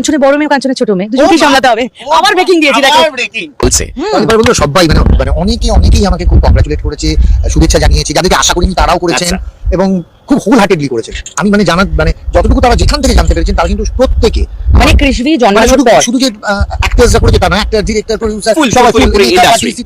কাঞ্চনে বড় মেয়ে কাঞ্চনে ছোট মেয়ে? দুজনকে সামলাতে হবে। আবার ব্রেকিং দিয়েছি দেখো। বলছে এবার সবাই মানে মানে অনেকে অনেকেই আমাকে খুব কংগ্রাচুলেট করেছে শুভেচ্ছা জানিয়েছে যাদেরকে আশা করিনি তারাও করেছেন। আচ্ছা। এবং খুব হোল হার্টেডলি করেছেন আমি মানে জানা মানে যতটুকু তারা যেখান থেকে জানতে পেরেছেন তারা কিন্তু প্রত্যেকে মানে কৃষ্ণী মানে জন্মানোর শুধু পর। শুধু যে অ্যাক্টরসরা করেছে তা না অ্যাক্টর ডিরেক্টর প্রডিউসার সবাই।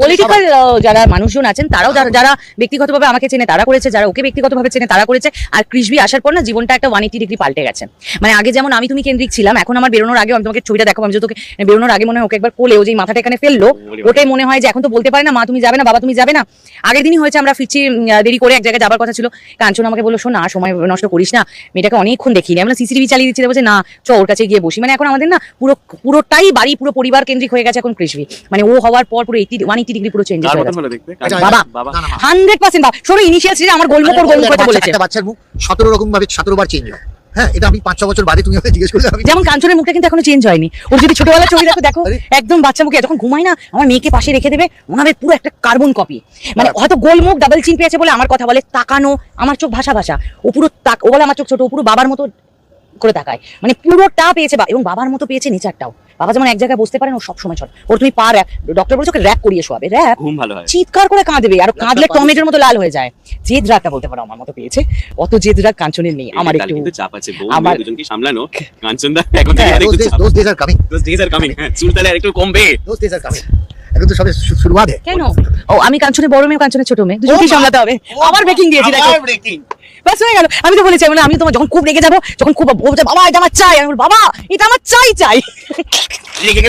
পলিটিক্যাল যারা মানুষজন আছেন তারাও যারা যারা ব্যক্তিগতভাবে আমাকে চেনে তারা করেছে যারা ওকে ব্যক্তিগতভাবে চেনে তারা করেছে। আর কৃষবি আসার পর না জীবনটা একটা ওয়ান এইটি ডিগ্রি পাল্টে গেছে। মানে আগে যেমন আমি তুমি কেন্দ্রিক ছিলাম এখন আমার বেরোনোর আগে আমি তোমাকে ছবিটা দেখো আমি তোকে বেরোনোর আগে মনে হয় ওকে একবার কোলে ও যে মাথাটা এখানে ফেলল ওটাই মনে হয় যে এখন তো বলতে পারে না মা তুমি যাবে না বাবা তুমি যাবে না। আগের দিনই হয়েছে আমরা ফিরছি আহ, দেরি করে এক জায়গায় যাবার কথা ছিল। কাঞ্চন আমাকে বলল শোন না সময় নষ্ট করিস না। মেয়েটাকে অনেকক্ষণ দেখিনি। আমরা সিসিটিভি চালিয়ে দিচ্ছি। বলছে না চ ওর কাছে গিয়ে বসি। মানে এখন আমাদের না পুরো পুরোটাই বাড়ি পুরো পরিবার কেন্দ্রিক হয়ে গেছে এখন কৃষি। মানে ও হওয়ার পর পুরো এইটি ওয়ান এইটি ডিগ্রি পুরো চেঞ্জ হয়ে গেছে। হলো দেখতে আচ্ছা, বাবা। বাবা। হান্ড্রেড পার্সেন্ট শোনো ইনিশিয়াল আমার গোলমুখ গোলমুখ কথা বলেছে। বাচ্চার মুখ সতেরো রকম ভাবে সতেরো বার চেঞ্জ হয়। হ্যাঁ এটা আমি পাঁচ ছ বছর বাদে তুমি আমাকে জিজ্ঞেস করলে আমি যেমন কাঞ্চনের মুখটা কিন্তু এখনও চেঞ্জ হয়নি। ওর যদি ছোটবেলার ছবি দেখো দেখো একদম বাচ্চা মুখে যখন ঘুমায় না আমার মেয়েকে পাশে রেখে দেবে মনে হবে পুরো একটা কার্বন কপি মানে হয়তো গোলমুখ ডাবল চিন পেয়েছে বলে আমার কথা বলে তাকানো আমার চোখ ভাষা ভাষা ও পুরো তাক ও বলে আমার চোখ ছোট ও পুরো বাবার মতো করে তাকায়। মানে পুরোটা পেয়েছে এবং বাবার মতো পেয়েছে নেচারটাও। বাবা যেমন এক জায়গায় বসতে পারেন ও সবসময় ছট। ওর তুমি পা র্যাপ ডক্টর বলছে ওকে র্যাপ করিয়ে শোয়াবে র্যাপ ভালো চিৎকার করে কাঁদবে আর কাঁদলে টমেটোর মতো লাল হয়ে যায়। জেদ রাগটা বলতে পারো আমার মতো পেয়েছে। অত জেদ রাগ কাঞ্চনের নেই আমার একটু চাপ আছে আমার- দুজনকে সামলানো কাঞ্চন দা এখন হ্যাঁ, আর ডেজ আর কামিং হ্যাঁ চুল তাহলে আর একটু কমবে. এখন তো সবে শুরুয়াত কেন? ও আমি কাঞ্চনের বড় মেয়ে কাঞ্চনের ছোট মেয়ে সামলাতে হবে। আবার ব্রেকিং দিয়েছি দেখো। বাস হয়ে গেল। আমি তো বলেছি বললাম, আমি তোমার যখন খুব রেগে যাব যখন খুব বাবা এটা আমার চাই আমি বলব, বাবা এটা আমার চাই চাই।